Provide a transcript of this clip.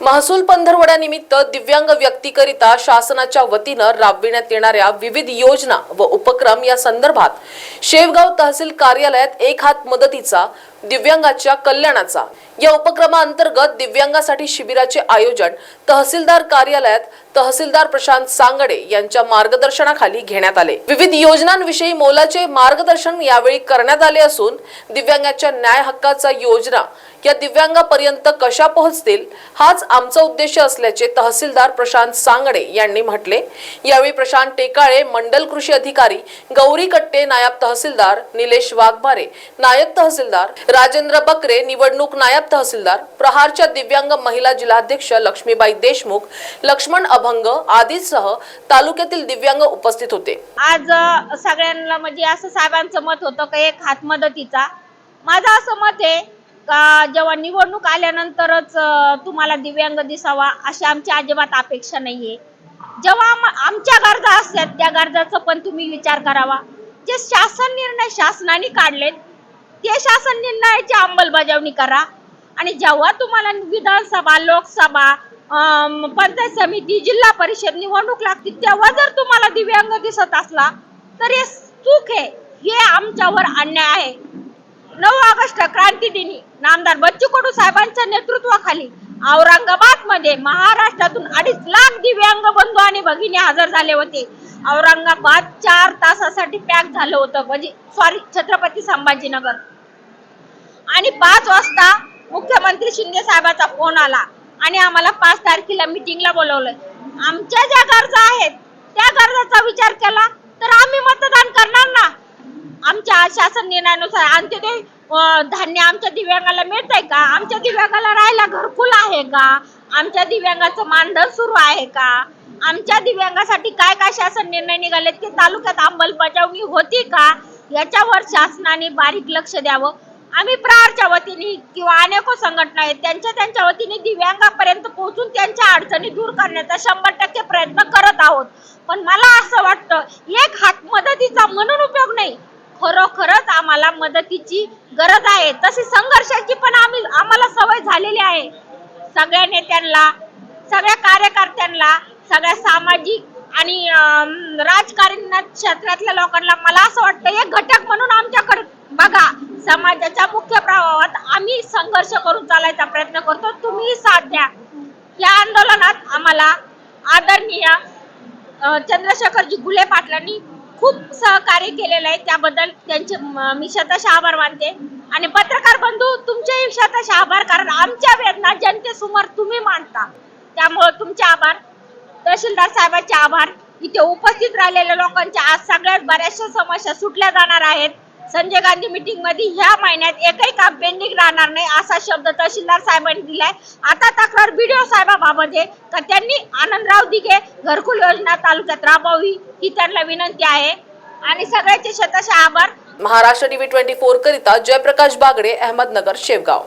महसूल पंधरवड्यानिमित्त दिव्यांग व्यक्तीकरिता शासनाच्या वतीनं राबविण्यात येणाऱ्या विविध योजना व उपक्रम या संदर्भात शेवगाव तहसील कार्यालयात एक हात मदतीचा दिव्यांगाच्या कल्याणाचा. या उपक्रमाअंतर्गत दिव्यांगासाठी शिबिराचे आयोजन तहसीलदार कार्यालयात तहसीलदार प्रशांत सांगडे यांच्या मार्गदर्शनाखाली घेण्यात आले. विविध योजनांविषयी मोलाचे मार्गदर्शन यावेळी करण्यात आले असून दिव्यांगाच्या न्याय हक्काचा योजना या दिव्यांगापर्यंत कशा पोहोचतील हाच आमचा उद्देश असल्याचे तहसीलदार प्रशांत सांगडे यांनी म्हटले. यावेळी प्रशांत टेकाळे मंडल कृषी अधिकारी गौरी कट्टे नायब तहसीलदार निलेश वाघमारे नायब तहसीलदार राजेंद्र बकरे निवडणूक नायब तहसीलदार प्रहारच्या दिव्यांग महिला जिल्हाध्यक्ष लक्ष्मीबाई देशमुख लक्ष्मण अभंग आदीसह तालुक्यातील दिव्यांग उपस्थित होते. आज सगळ्यांना म्हणजे असं साहेबांचं मत होतं का एक हात मदतीचा. माझं असं मत आहे का जेव्हा निवडणूक आल्यानंतरच तुम्हाला दिव्यांग दिसावा अशी आमची अजिबात अपेक्षा नाहीये. जेव्हा आमच्या गरजा असतात त्या गरजाचा पण तुम्ही विचार करावा. जे शासन निर्णय शासनाने काढलेत ते शासन निर्णयाची अंमलबजावणी करा. आणि जेव्हा तुम्हाला विधानसभा लोकसभा पंचायत समिती जिल्हा परिषद निवडणूक लागतील तेव्हा जर तुम्हाला दिव्यांग दिसत असला तर हे चूक आहे. हे आमच्यावर अन्याय आहे. नऊ ऑगस्ट क्रांती दिनी नामदार बच्चू कडू साहेबांच्या नेतृत्वाखाली औरंगाबादमध्ये महाराष्ट्रातून अडीच लाख दिव्यांग बंधू आणि भगिनी हजर झाले होते. औरंगाबाद चार तासासाठी पॅक झालं होतं. म्हणजे सॉरी छत्रपती संभाजीनगर. आणि पाच वाजता मुख्यमंत्री शिंदे साहेबाचा फोन आला. आणि आम्हाला पाच तारखेला मिटिंगला बोलवलं. आमच्या ज्या गरजा आहेत त्या गरजाचा विचार केला तर आम्ही मतदान करणार ना? आमच्या शासन निर्णयानुसार. अंत्योदय धान्य आमच्या दिव्यांगाला मिळतंय का? आमच्या दिव्यांगाला राहायला घरकुल आहे का? आमच्या दिव्यांगाचं मानधन सुरू आहे का? आमच्या दिव्यांगासाठी काय काय शासन निर्णय निघाले ते तालुक्यात अंमलबजावणी होती का? याच्यावर शासनाने बारीक लक्ष द्यावं. आम्ही प्रहारच्या वतीने किंवा अनेक संघटना आहेत त्यांच्या त्यांच्या वतीने दिव्यांगापर्यंत पोहोचून त्यांच्या अडचणी दूर करण्याचा शंभर टक्के प्रयत्न करत आहोत. पण मला असं वाटतं एक हात मदतीचा म्हणून उपयोग नाही. खरोखरच आम्हाला मदतीची गरज आहे. तशी संघर्षाची पण आम्ही आम्हाला सवय झालेली आहे. सगळ्या नेत्यांना सगळ्या कार्यकर्त्यांना सगळ्या सामाजिक आणि राजकारण क्षेत्रातल्या लोकांना मला असं वाटतं एक आम्ही संघर्ष करून चालायचा प्रयत्न करतो. तुम्ही साथ द्या. या आंदोलनात आम्हाला आदरणीय चंद्रशेखरजी गुले पाटलांनी खूप सहकार्य केलेलं आहे. त्याबद्दल त्यांचे मी शतश आभार मानते. आणि पत्रकार बंधू तुमचेही शतश आभार कारण आमच्या वेदना जनतेसमोर तुम्ही मांडता. त्यामुळे तुमचे आभार. तहसीलदार साहेबांचे आभार. इथे उपस्थित राहिलेल्या लोकांच्या आज सगळ्यात बऱ्याचशा समस्या सुटल्या जाणार आहेत. संजय गांधी मीटिंगमध्ये ह्या महिन्यात एकही काम पेंडिंग राहणार नाही असा शब्द तहसीलदार साहेबांनी दिलाय. आता तक्रार बीडीओ साहेबाबाबत आहे तर त्यांनी आनंदराव दिघे घरकुल योजना तालुक्यात राबवावी ही त्यांना विनंती आहे. आणि सगळ्याचे शतश आभार. महाराष्ट्र टीव्ही ट्वेंटी फोर करिता जयप्रकाश बागडे अहमदनगर शेवगाव.